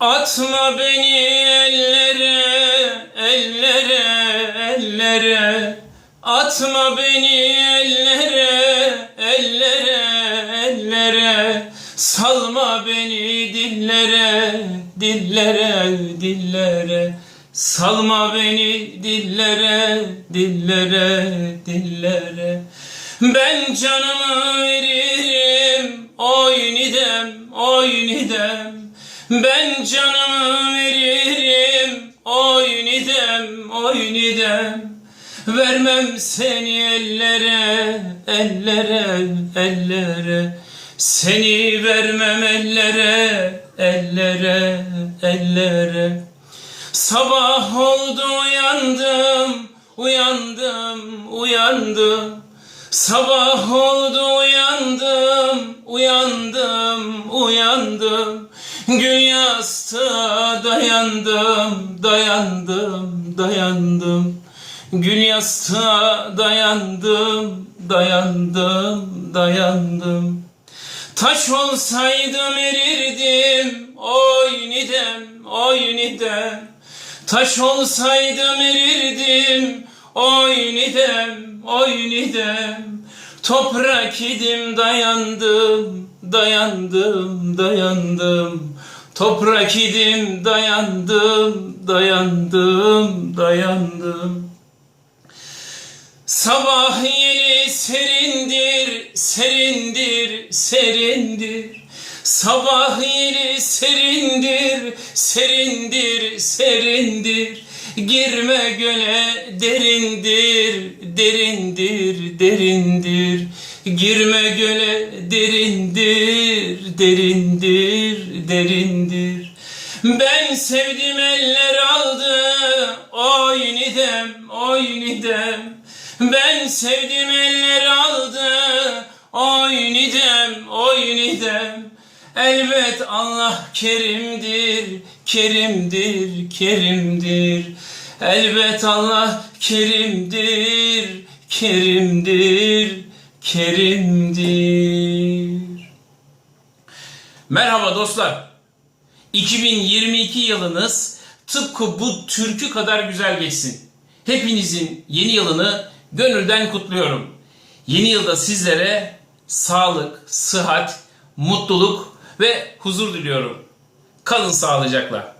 Atma beni ellere, ellere, ellere. Atma beni ellere, ellere, ellere. Salma beni dillere, dillere, dillere. Salma beni dillere, dillere, dillere. Ben canımı veririm, oynidem, oynidem. Ben canımı veririm, oynidem, oynidem. Vermem seni ellere, ellere, ellere. Seni vermem ellere, ellere, ellere. Sabah oldu uyandım, uyandım, uyandım. Sabah oldu uyandım, uyandım, uyandım. Gül yastığa dayandım, dayandım, dayandım. Gül yastığa dayandım, dayandım, dayandım. Taş olsaydım erirdim, oy nidem, oy nidem. Taş olsaydım erirdim, oy nidem, oy nidem. Toprak idim dayandım, dayandım, dayandım. Toprak idim dayandım, dayandım, dayandım. Sabah yeli serindir, serindir, serindir. Sabah yeli serindir, serindir, serindir. Girme göle derindir, derindir, derindir. Girme göle derindir, derindir, derindir. Ben sevdim eller aldı, oy nidem, oy nidem. Ben sevdim eller aldı, oy nidem, oy nidem. Elbet Allah kerimdir, kerimdir, kerimdir. Elbet Allah kerimdir, kerimdir, kerimdir. Merhaba dostlar. 2022 yılınız tıpkı bu türkü kadar güzel geçsin. Hepinizin yeni yılını gönülden kutluyorum. Yeni yılda sizlere sağlık, sıhhat, mutluluk ve huzur diliyorum. Kalın sağlıcakla.